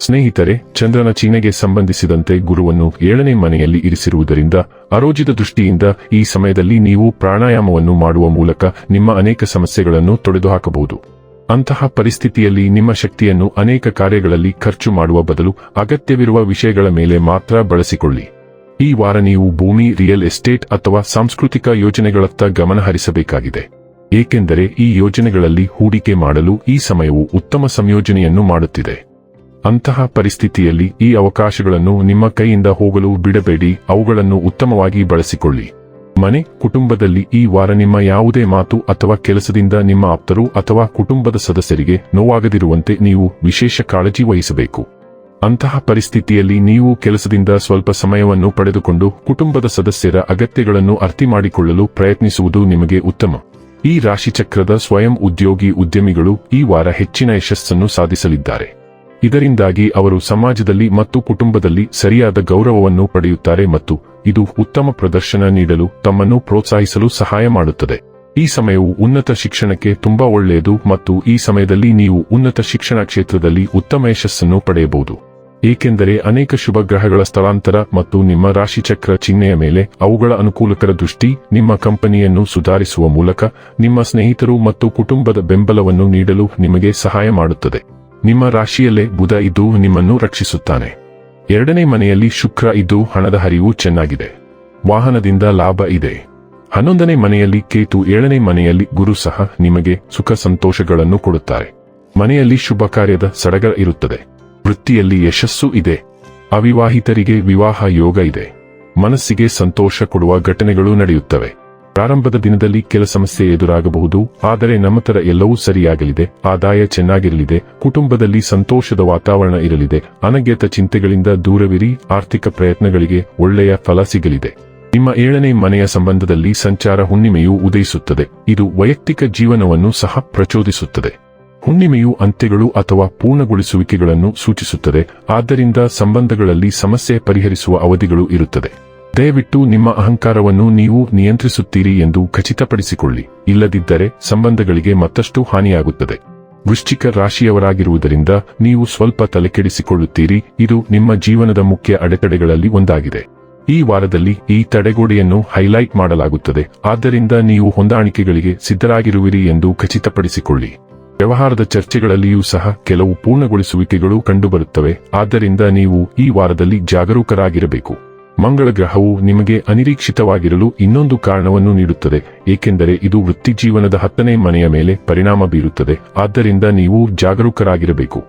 ಸ್ನೇಹಿತರೆ, ಚಂದ್ರನ ಚೀನೆಗೆ ಸಂಬಂಧಿಸಿದಂತೆ ಗುರುವನ್ನು ಏಳನೇ ಮನೆಯಲ್ಲಿ ಇರಿಸಿರುವುದರಿಂದ ಅರೋಜಿತ ದೃಷ್ಟಿಯಿಂದ ಈ ಸಮಯದಲ್ಲಿ ನೀವು ಪ್ರಾಣಾಯಾಮವನ್ನು ಮಾಡುವ ಮೂಲಕ ನಿಮ್ಮ ಅನೇಕ ಸಮಸ್ಯೆಗಳನ್ನು ತೊಡೆದುಹಾಕಬಹುದು. ಅಂತಹ ಪರಿಸ್ಥಿತಿಯಲ್ಲಿ ನಿಮ್ಮ ಶಕ್ತಿಯನ್ನು ಅನೇಕ ಕಾರ್ಯಗಳಲ್ಲಿ ಖರ್ಚು ಮಾಡುವ ಬದಲು ಅಗತ್ಯವಿರುವ ವಿಷಯಗಳ ಮೇಲೆ ಮಾತ್ರ ಬಳಸಿಕೊಳ್ಳಿ. ಈ ವಾರ ನೀವು ಭೂಮಿ, ರಿಯಲ್ ಎಸ್ಟೇಟ್ ಅಥವಾ ಸಾಂಸ್ಕೃತಿಕ ಯೋಜನೆಗಳತ್ತ ಗಮನ ಹರಿಸಬೇಕಾಗಿದೆ. ಏಕೆಂದರೆ ಈ ಯೋಜನೆಗಳಲ್ಲಿ ಹೂಡಿಕೆ ಮಾಡಲು ಈ ಸಮಯವು ಉತ್ತಮ ಸಂಯೋಜನೆಯನ್ನು ಮಾಡುತ್ತಿದೆ. ಅಂತಹ ಪರಿಸ್ಥಿತಿಯಲ್ಲಿ ಈ ಅವಕಾಶಗಳನ್ನು ನಿಮ್ಮ ಕೈಯಿಂದ ಹೋಗಲು ಬಿಡಬೇಡಿ, ಅವುಗಳನ್ನು ಉತ್ತಮವಾಗಿ ಬಳಸಿಕೊಳ್ಳಿ. ಮನೆ, ಕುಟುಂಬದಲ್ಲಿ ಈ ವಾರ ನಿಮ್ಮ ಯಾವುದೇ ಮಾತು ಅಥವಾ ಕೆಲಸದಿಂದ ನಿಮ್ಮ ಆಪ್ತರು ಅಥವಾ ಕುಟುಂಬದ ಸದಸ್ಯರಿಗೆ ನೋವಾಗದಿರುವಂತೆ ನೀವು ವಿಶೇಷ ಕಾಳಜಿ ವಹಿಸಬೇಕು. ಅಂತಹ ಪರಿಸ್ಥಿತಿಯಲ್ಲಿ ನೀವು ಕೆಲಸದಿಂದ ಸ್ವಲ್ಪ ಸಮಯವನ್ನು ಪಡೆದುಕೊಂಡು ಕುಟುಂಬದ ಸದಸ್ಯರ ಅಗತ್ಯಗಳನ್ನು ಅರ್ಥಿ ಮಾಡಿಕೊಳ್ಳಲು ಪ್ರಯತ್ನಿಸುವುದು ನಿಮಗೆ ಉತ್ತಮ. ಈ ರಾಶಿಚಕ್ರದ ಸ್ವಯಂ ಉದ್ಯೋಗಿ ಉದ್ಯಮಿಗಳು ಈ ವಾರ ಹೆಚ್ಚಿನ ಯಶಸ್ಸನ್ನು ಸಾಧಿಸಲಿದ್ದಾರೆ. ಇದರಿಂದಾಗಿ ಅವರು ಸಮಾಜದಲ್ಲಿ ಮತ್ತು ಕುಟುಂಬದಲ್ಲಿ ಸರಿಯಾದ ಗೌರವವನ್ನು ಪಡೆಯುತ್ತಾರೆ ಮತ್ತು ಇದು ಉತ್ತಮ ಪ್ರದರ್ಶನ ನೀಡಲು ತಮ್ಮನ್ನು ಪ್ರೋತ್ಸಾಹಿಸಲು ಸಹಾಯ ಮಾಡುತ್ತದೆ. ಈ ಸಮಯವು ಉನ್ನತ ಶಿಕ್ಷಣಕ್ಕೆ ತುಂಬಾ ಒಳ್ಳೆಯದು ಮತ್ತು ಈ ಸಮಯದಲ್ಲಿ ನೀವು ಉನ್ನತ ಶಿಕ್ಷಣ ಕ್ಷೇತ್ರದಲ್ಲಿ ಉತ್ತಮ ಯಶಸ್ಸನ್ನು ಪಡೆಯಬಹುದು. ಏಕೆಂದರೆ ಅನೇಕ ಶುಭ ಗ್ರಹಗಳ ಸ್ಥಳಾಂತರ ಮತ್ತು ನಿಮ್ಮ ರಾಶಿಚಕ್ರ ಚಿಹ್ನೆಯ ಮೇಲೆ ಅವುಗಳ ಅನುಕೂಲಕರ ದೃಷ್ಟಿ, ನಿಮ್ಮ ಕಂಪನಿಯನ್ನು ಸುಧಾರಿಸುವ ಮೂಲಕ ನಿಮ್ಮ ಸ್ನೇಹಿತರು ಮತ್ತು ಕುಟುಂಬದ ಬೆಂಬಲವನ್ನು ನೀಡಲು ನಿಮಗೆ ಸಹಾಯ ಮಾಡುತ್ತದೆ. ನಿಮ್ಮ ರಾಶಿಯಲ್ಲೇ ಬುಧ ಇದ್ದು ನಿಮ್ಮನ್ನು ರಕ್ಷಿಸುತ್ತಾನೆ. ಎರಡನೇ ಮನೆಯಲ್ಲಿ ಶುಕ್ರ ಇದ್ದು ಹಣದ ಹರಿವು ಚೆನ್ನಾಗಿದೆ. ವಾಹನದಿಂದ ಲಾಭ ಇದೆ. ಹನ್ನೊಂದನೇ ಮನೆಯಲ್ಲಿ ಕೇತು ಏಳನೇ ಮನೆಯಲ್ಲಿ ಗುರು ಸಹ ನಿಮಗೆ ಸುಖ ಸಂತೋಷಗಳನ್ನು ಕೊಡುತ್ತಾರೆ. ಮನೆಯಲ್ಲಿ ಶುಭ ಕಾರ್ಯದ ಸಡಗರ ಇರುತ್ತದೆ. ವೃತ್ತಿಯಲ್ಲಿ ಯಶಸ್ಸು ಇದೆ. ಅವಿವಾಹಿತರಿಗೆ ವಿವಾಹ ಯೋಗ ಇದೆ. ಮನಸ್ಸಿಗೆ ಸಂತೋಷ ಕೊಡುವ ಘಟನೆಗಳು ನಡೆಯುತ್ತವೆ. ಪ್ರಾರಂಭದ ದಿನದಲ್ಲಿ ಕೆಲ ಸಮಸ್ಯೆ ಎದುರಾಗಬಹುದು, ಆದರೆ ನಮ್ಮ ತರ ಎಲ್ಲವೂ ಸರಿಯಾಗಲಿದೆ, ಆದಾಯ ಚೆನ್ನಾಗಿರಲಿದೆ, ಕುಟುಂಬದಲ್ಲಿ ಸಂತೋಷದ ವಾತಾವರಣ ಇರಲಿದೆ ಅನಗತ್ಯ ಚಿಂತೆಗಳಿಂದ ದೂರವಿರಿ, ಆರ್ಥಿಕ ಪ್ರಯತ್ನಗಳಿಗೆ ಒಳ್ಳೆಯ ಫಲ ಸಿಗಲಿದೆ. ನಿಮ್ಮ ಏಳನೇ ಮನೆಯ ಸಂಬಂಧದಲ್ಲಿ ಸಂಚಾರ ಹುಣ್ಣಿಮೆಯು ಉದಯಿಸುತ್ತದೆ, ಇದು ವೈಯಕ್ತಿಕ ಜೀವನವನ್ನು ಸಹ ಪ್ರಚೋದಿಸುತ್ತದೆ. ಹುಣ್ಣಿಮೆಯು ಅಂತ್ಯಗಳು ಅಥವಾ ಪೂರ್ಣಗೊಳಿಸುವಿಕೆಗಳನ್ನು ಸೂಚಿಸುತ್ತದೆ, ಆದ್ದರಿಂದ ಸಂಬಂಧಗಳಲ್ಲಿ ಸಮಸ್ಯೆ ಪರಿಹರಿಸುವ ಅವಧಿಗಳು ಇರುತ್ತದೆ. ದಯವಿಟ್ಟು ನಿಮ್ಮ ಅಹಂಕಾರವನ್ನು ನೀವು ನಿಯಂತ್ರಿಸುತ್ತೀರಿ ಎಂದು ಖಚಿತಪಡಿಸಿಕೊಳ್ಳಿ. ಇಲ್ಲದಿದ್ದರೆ ಸಂಬಂಧಗಳಿಗೆ ಮತ್ತಷ್ಟು ಹಾನಿಯಾಗುತ್ತದೆ. ವೃಶ್ಚಿಕ ರಾಶಿಯವರಾಗಿರುವುದರಿಂದ ನೀವು ಸ್ವಲ್ಪ ತಲೆಕೆಡಿಸಿಕೊಳ್ಳುತ್ತೀರಿ. ಇದು ನಿಮ್ಮ ಜೀವನದ ಮುಖ್ಯ ಅಡೆತಡೆಗಳಲ್ಲಿ ಒಂದಾಗಿದೆ. ಈ ವಾರದಲ್ಲಿ ಈ ತಡೆಗೋಡೆಯನ್ನು ಹೈಲೈಟ್ ಮಾಡಲಾಗುತ್ತದೆ. ಆದ್ದರಿಂದ ನೀವು ಹೊಂದಾಣಿಕೆಗಳಿಗೆ ಸಿದ್ಧರಾಗಿರುವಿರಿ ಎಂದು ಖಚಿತಪಡಿಸಿಕೊಳ್ಳಿ. ವ್ಯವಹಾರದ ಚರ್ಚೆಗಳಲ್ಲಿಯೂ ಸಹ ಕೆಲವು ಪೂರ್ಣಗೊಳಿಸುವಿಕೆಗಳು ಕಂಡುಬರುತ್ತವೆ. ಆದ್ದರಿಂದ ನೀವು ಈ ವಾರದಲ್ಲಿ ಜಾಗರೂಕರಾಗಿರಬೇಕು. ಮಂಗಳ ಗ್ರಹವು ನಿಮಗೆ ಅನಿರೀಕ್ಷಿತವಾಗಿರಲು ಇನ್ನೊಂದು ಕಾರಣವನ್ನು ನೀಡುತ್ತದೆ, ಏಕೆಂದರೆ ಇದು ವೃತ್ತಿಜೀವನದ ಹತ್ತನೇ ಮನೆಯ ಮೇಲೆ ಪರಿಣಾಮ ಬೀರುತ್ತದೆ. ಆದ್ದರಿಂದ ನೀವು ಜಾಗರೂಕರಾಗಿರಬೇಕು.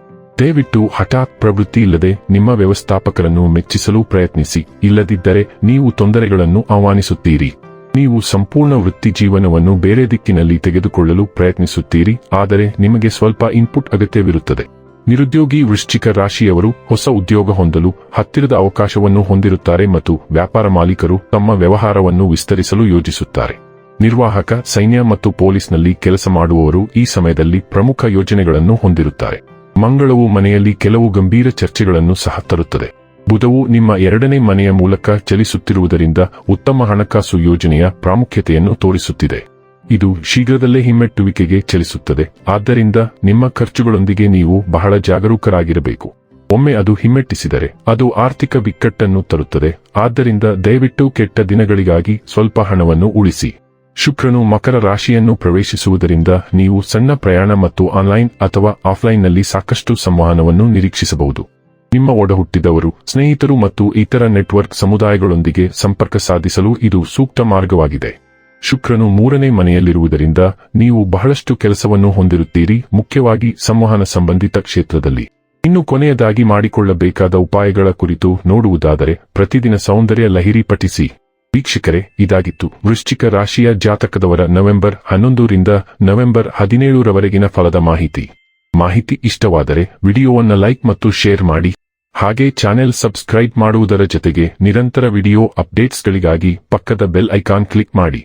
ದಯವಿಟ್ಟು ಹಠಾತ್ ಪ್ರವೃತ್ತಿ ಇಲ್ಲದೆ ನಿಮ್ಮ ವ್ಯವಸ್ಥಾಪಕರನ್ನು ಮೆಚ್ಚಿಸಲು ಪ್ರಯತ್ನಿಸಿ. ಇಲ್ಲದಿದ್ದರೆ ನೀವು ತೊಂದರೆಗಳನ್ನು ಆಹ್ವಾನಿಸುತ್ತೀರಿ. ನೀವು ಸಂಪೂರ್ಣ ವೃತ್ತಿ ಜೀವನವನ್ನು ಬೇರೆ ದಿಕ್ಕಿನಲ್ಲಿ ತೆಗೆದುಕೊಳ್ಳಲು ಪ್ರಯತ್ನಿಸುತ್ತೀರಿ, ಆದರೆ ನಿಮಗೆ ಸ್ವಲ್ಪ ಇನ್ಪುಟ್ ಅಗತ್ಯವಿರುತ್ತದೆ. ನಿರುದ್ಯೋಗಿ ವೃಶ್ಚಿಕ ರಾಶಿಯವರು ಹೊಸ ಉದ್ಯೋಗ ಹೊಂದಲು ಹತ್ತಿರದ ಅವಕಾಶವನ್ನು ಹೊಂದಿರುತ್ತಾರೆ ಮತ್ತು ವ್ಯಾಪಾರ ಮಾಲೀಕರು ತಮ್ಮ ವ್ಯವಹಾರವನ್ನು ವಿಸ್ತರಿಸಲು ಯೋಜಿಸುತ್ತಾರೆ. ನಿರ್ವಾಹಕ, ಸೈನ್ಯ ಮತ್ತು ಪೊಲೀಸ್ನಲ್ಲಿ ಕೆಲಸ ಮಾಡುವವರು ಈ ಸಮಯದಲ್ಲಿ ಪ್ರಮುಖ ಯೋಜನೆಗಳನ್ನು ಹೊಂದಿರುತ್ತಾರೆ. ಮಂಗಳವು ಮನೆಯಲ್ಲಿ ಕೆಲವು ಗಂಭೀರ ಚರ್ಚೆಗಳನ್ನು ಸಹ ತರುತ್ತದೆ. ಬುಧವು ನಿಮ್ಮ ಎರಡನೇ ಮನೆಯ ಮೂಲಕ ಚಲಿಸುತ್ತಿರುವುದರಿಂದ ಉತ್ತಮ ಹಣಕಾಸು ಯೋಜನೆಯ ಪ್ರಾಮುಖ್ಯತೆಯನ್ನು ತೋರಿಸುತ್ತಿದೆ. ಇದು ಶೀಘ್ರದಲ್ಲೇ ಹಿಮ್ಮೆಟ್ಟುವಿಕೆಗೆ ಚಲಿಸುತ್ತದೆ. ಆದ್ದರಿಂದ ನಿಮ್ಮ ಖರ್ಚುಗಳೊಂದಿಗೆ ನೀವು ಬಹಳ ಜಾಗರೂಕರಾಗಿರಬೇಕು. ಒಮ್ಮೆ ಅದು ಹಿಮ್ಮೆಟ್ಟಿಸಿದರೆ ಅದು ಆರ್ಥಿಕ ಬಿಕ್ಕಟ್ಟನ್ನು ತರುತ್ತದೆ. ಆದ್ದರಿಂದ ದಯವಿಟ್ಟು ಕೆಟ್ಟ ದಿನಗಳಿಗಾಗಿ ಸ್ವಲ್ಪ ಹಣವನ್ನು ಉಳಿಸಿ. ಶುಕ್ರನು ಮಕರ ರಾಶಿಯನ್ನು ಪ್ರವೇಶಿಸುವುದರಿಂದ ನೀವು ಸಣ್ಣ ಪ್ರಯಾಣ ಮತ್ತು ಆನ್ಲೈನ್ ಅಥವಾ ಆಫ್ಲೈನ್ನಲ್ಲಿ ಸಾಕಷ್ಟು ಸಂವಹನವನ್ನು ನಿರೀಕ್ಷಿಸಬಹುದು. ನಿಮ್ಮ ಒಡಹುಟ್ಟಿದವರು, ಸ್ನೇಹಿತರು ಮತ್ತು ಇತರ ನೆಟ್ವರ್ಕ್ ಸಮುದಾಯಗಳೊಂದಿಗೆ ಸಂಪರ್ಕ ಸಾಧಿಸಲು ಇದು ಸೂಕ್ತ ಮಾರ್ಗವಾಗಿದೆ. ಶುಕ್ರನು ಮೂರನೇ ಮನೆಯಲ್ಲಿರುವುದರಿಂದ ನೀವು ಬಹಳಷ್ಟು ಕೆಲಸವನ್ನು ಹೊಂದಿರುತ್ತೀರಿ, ಮುಖ್ಯವಾಗಿ ಸಂವಹನ ಸಂಬಂಧಿತ ಕ್ಷೇತ್ರದಲ್ಲಿ. ಇನ್ನು ಕೊನೆಯದಾಗಿ ಮಾಡಿಕೊಳ್ಳಬೇಕಾದ ಉಪಾಯಗಳ ಕುರಿತು ನೋಡುವುದಾದರೆ, ಪ್ರತಿದಿನ ಸೌಂದರ್ಯ ಲಹಿರಿ ಪಠಿಸಿ ವೀಕ್ಷಕರೇ, ಇದಾಗಿತ್ತು. ವೃಶ್ಚಿಕ ರಾಶಿಯ ಜಾತಕದವರ ನವೆಂಬರ್ ಹನ್ನೊಂದರಿಂದ ನವೆಂಬರ್ ಹದಿನೇಳರವರೆಗಿನ ಫಲದ ಮಾಹಿತಿ. ಮಾಹಿತಿ ಇಷ್ಟವಾದರೆ ವಿಡಿಯೋವನ್ನು ಲೈಕ್ ಮತ್ತು ಶೇರ್ ಮಾಡಿ. ಹಾಗೆ ಚಾನೆಲ್ ಸಬ್ಸ್ಕ್ರೈಬ್ ಮಾಡುವುದರ ಜೊತೆಗೆ ನಿರಂತರ ವಿಡಿಯೋ ಅಪ್ಡೇಟ್ಸ್ಗಳಿಗಾಗಿ ಪಕ್ಕದ ಬೆಲ್ ಐಕಾನ್ ಕ್ಲಿಕ್ ಮಾಡಿ.